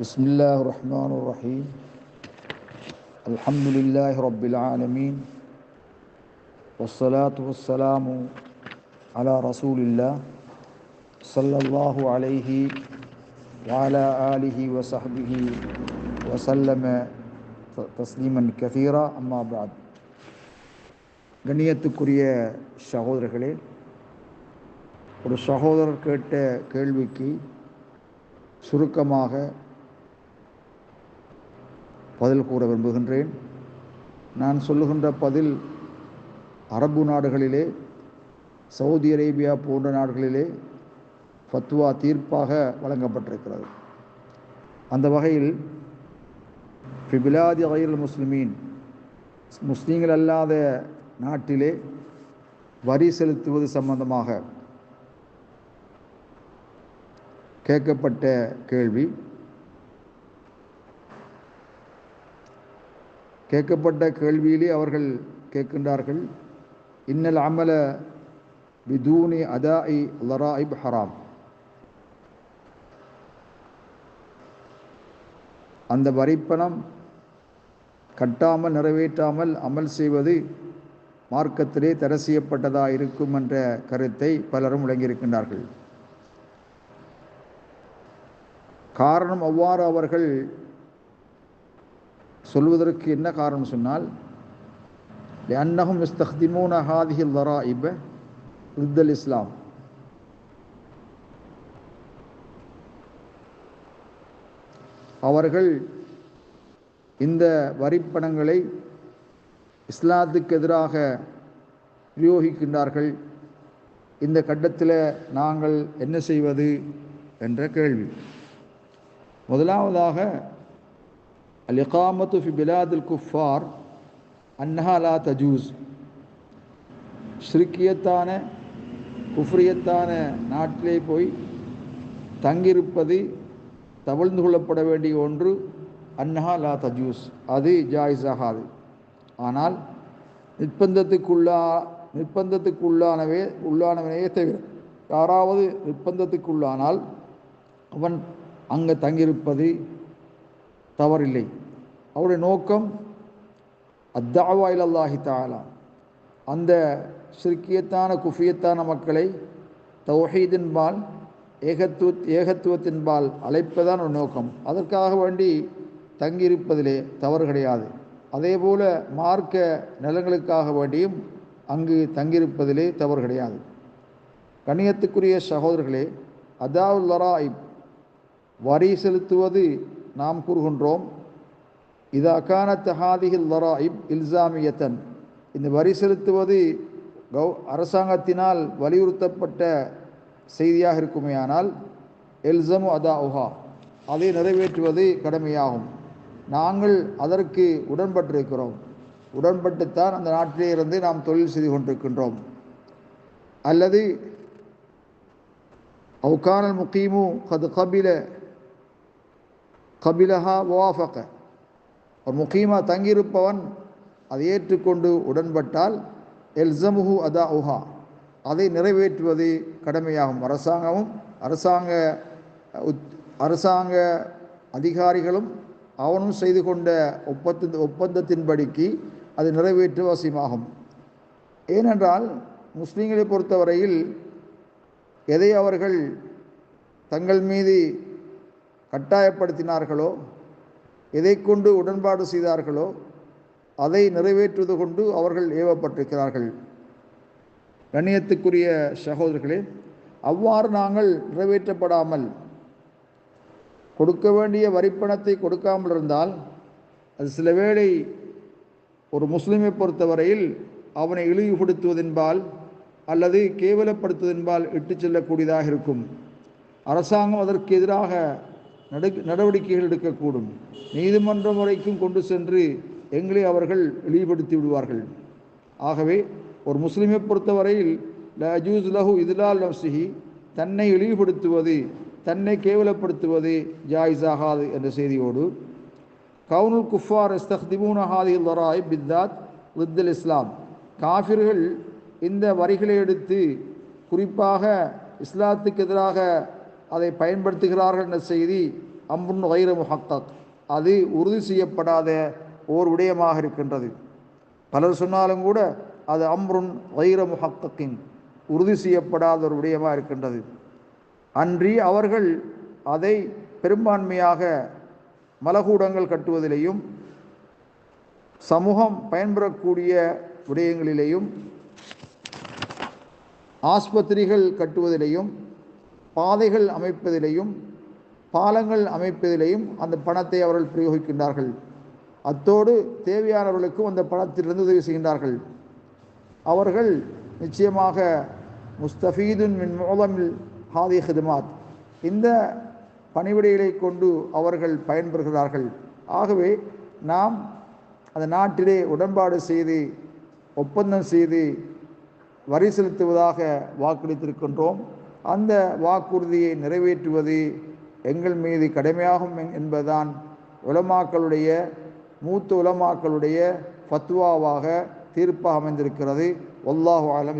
بسم الله الرحمن الرحيم الحمد لله رب العالمين والصلاة والسلام على رسول الله صلى الله عليه وعلى آله وصحبه وسلم تسليما كثيرا أما بعد கண்ணியத்துக்குரிய சகோதரர்களே ஒரு சகோதரர் கேட்ட கேள்விக்கு சுருக்கமாக பதில் கூற விரும்புகின்றேன். நான் சொல்லுகின்ற பதில் அரபு நாடுகளிலே சவுதி அரேபியா போன்ற நாடுகளிலே ஃபத்வா தீர்ப்பாக வழங்கப்பட்டிருக்கிறது. அந்த வகையில் ஃபிபிலாதி வகையில் முஸ்லிமீன் முஸ்லீம்கள் அல்லாத நாட்டிலே வரி செலுத்துவது சம்பந்தமாக கேட்கப்பட்ட கேள்வி. கேட்கப்பட்ட கேள்வியிலே அவர்கள் கேட்கின்றார்கள். இன்னல் அமல பிதூனி அதாஇ லராயிப் ஹராம். அந்த வரிப்பணம் கட்டாமல் நிறைவேற்றாமல் அமல் செய்வது மார்க்கத்திலே தடை செய்யப்பட்டதாக இருக்கும் என்ற கருத்தை பலரும் விளங்கியிருக்கின்றார்கள். காரணம் அவ்வாறு அவர்கள் சொல்வதற்கு என்ன காரணம் சொன்னால் அன்னகும் இஸ்தஹ்திமூன ஹாதிஹில் வரா இப ரித்தல் இஸ்லாம் அவர்கள் இந்த வரிப்பணங்களை இஸ்லாத்துக்கு எதிராக பிரயோகிக்கின்றார்கள். இந்த கட்டத்தில் நாங்கள் என்ன செய்வது? என்ற கேள்வி. முதலாவதாக அல் இகாமத்து ஃபி பிலாதுல் குஃபார் அன்னஹா லா தஜூஸ் ஸ்ரிக்கியத்தான குஃப்ரியத்தான நாட்டிலே போய் தங்கியிருப்பது தவிழ்ந்து கொள்ளப்பட வேண்டிய ஒன்று அன்னஹா லா தஜூஸ் அது ஜாயிஸ் ஆகாது ஆனால் நிர்பந்தத்துக்குள்ளா நிர்பந்தத்துக்குள்ளானவே உள்ளானவனையே தவிர யாராவது நிர்பந்தத்துக்குள்ளானால் அவன் அங்கே தங்கியிருப்பது தவறில்லை. அவருடைய நோக்கம் அத்தாவா இலல்லாஹி தாலா அந்த சிறுக்கியத்தான குஃபியத்தான மக்களை தௌஹீதின்பால் ஏகத்துவ ஏகத்துவத்தின்பால் அழைப்பதான் ஒரு நோக்கம். அதற்காக வேண்டி தங்கியிருப்பதிலே தவறு கிடையாது. அதே போல மார்க்க நிலங்களுக்காக வேண்டியும் அங்கு தங்கியிருப்பதிலே தவறு கிடையாது. கண்ணியத்துக்குரிய சகோதரர்களே அதாவுல் லராயிப் வரி செலுத்துவது நாம் கூறுகின்றோம் இது அகானத் ஹாதிஹில் லராயிப் இல்சாமியத்தன். இந்த வரி செலுத்துவது கௌ அரசாங்கத்தினால் வலியுறுத்தப்பட்ட செய்தியாக இருக்குமேயானால் எல்சமு அதா உஹா அதை நிறைவேற்றுவது கடமையாகும். நாங்கள் அதற்கு உடன்பட்டிருக்கிறோம். உடன்பட்டுத்தான் அந்த நாட்டிலே இருந்து நாம் தொழில் செய்து கொண்டிருக்கின்றோம். அல்லது அவுகானல் முக்கீமு கது கபில கபிலஹா வாஃபக ஒரு முக்கியமாக தங்கியிருப்பவன் அதை ஏற்றுக்கொண்டு உடன்பட்டால் எல்சமுஹு அதா உஹா அதை நிறைவேற்றுவது கடமையாகும். அரசாங்கமும் அரசாங்க அரசாங்க அதிகாரிகளும் அவனும் செய்து கொண்ட ஒப்பந்த ஒப்பந்தத்தின்படிக்கு அது நிறைவேற்று அவசியமாகும் ஏனென்றால் முஸ்லீம்களை பொறுத்தவரையில் எதை அவர்கள் தங்கள் மீது கட்டாயப்படுத்தினார்களோ எதை கொண்டு உடன்பாடு செய்தார்களோ அதை நிறைவேற்றுவது கொண்டு அவர்கள் ஏவப்பட்டிருக்கிறார்கள். கண்ணியத்துக்குரிய சகோதரர்களே அவ்வாறு நாங்கள் நிறைவேற்றப்படாமல் கொடுக்க வேண்டிய வரிப்பணத்தை கொடுக்காமல் இருந்தால் அது சில வேளை ஒரு முஸ்லீமை பொறுத்தவரையில் அவனை இழிவுபடுத்துவதென்பால் அல்லது கேவலப்படுத்துவதென்பால் இட்டு செல்லக்கூடியதாக இருக்கும். அரசாங்கம் அதற்கு எதிராக நடு நடவடிக்கைகள் எடுக்கக்கூடும். நீதிமன்றம் வரைக்கும் கொண்டு சென்று எங்களை அவர்கள் இழிவுபடுத்தி விடுவார்கள். ஆகவே ஒரு முஸ்லீமை பொறுத்தவரையில் லஜூஸ் லஹு இதுலால் நப்சிஹி தன்னை இழிவுபடுத்துவது தன்னை கேவலப்படுத்துவது ஜாயிஸாகாது என்ற செய்தியோடு கவுனுல் குஃபார் இஸ்தக்திமூன ஹாதில் வராய் பித்தாத் லித்தல் இஸ்லாம். காஃபிர்கள் இந்த வரிகளை எடுத்து குறிப்பாக இஸ்லாத்துக்கு எதிராக அதை பயன்படுத்துகிறார்கள் என்ற செய்தி அம்புன் வைர முஹக்கக் அது உறுதி செய்யப்படாத ஓர் விடயமாக இருக்கின்றது. பலர் சொன்னாலும் கூட அது அம்ருன் வைர முஹக்கின் உறுதி செய்யப்படாத ஒரு விடயமாக இருக்கின்றது. அன்றி அவர்கள் அதை பெரும்பான்மையாக மலகூடங்கள் கட்டுவதிலேயும் சமூகம் பயன்பெறக்கூடிய விடயங்களிலேயும் ஆஸ்பத்திரிகள் கட்டுவதிலேயும் பாதைகள் அமைப்பதிலேயும் பாலங்கள் அமைப்பதிலேயும் அந்த பணத்தை அவர்கள் பிரயோகிக்கின்றார்கள். அத்தோடு தேவையானவர்களுக்கும் அந்த பணத்திலிருந்து உதவி செய்கின்றார்கள். அவர்கள் நிச்சயமாக முஸ்தபீதுன் மின் மூலமில் ஹாதி ஹிதுமாத். இந்த பணிவிடைகளை கொண்டு அவர்கள் பயன்பெறுகிறார்கள். ஆகவே நாம் அந்த நாட்டிலே உடன்பாடு செய்து ஒப்பந்தம் செய்து வரி செலுத்துவதாக வாக்களித்திருக்கின்றோம். அந்த வாக்குறுதியை நிறைவேற்றுவது எங்கள் மீது கடமையாகும் என்பதுதான் உலமாக்களுடைய மூத்த உலமாக்களுடைய ஃபத்வாவாக தீர்ப்பாக அமைந்திருக்கிறது. ஒல்லாஹு அலம்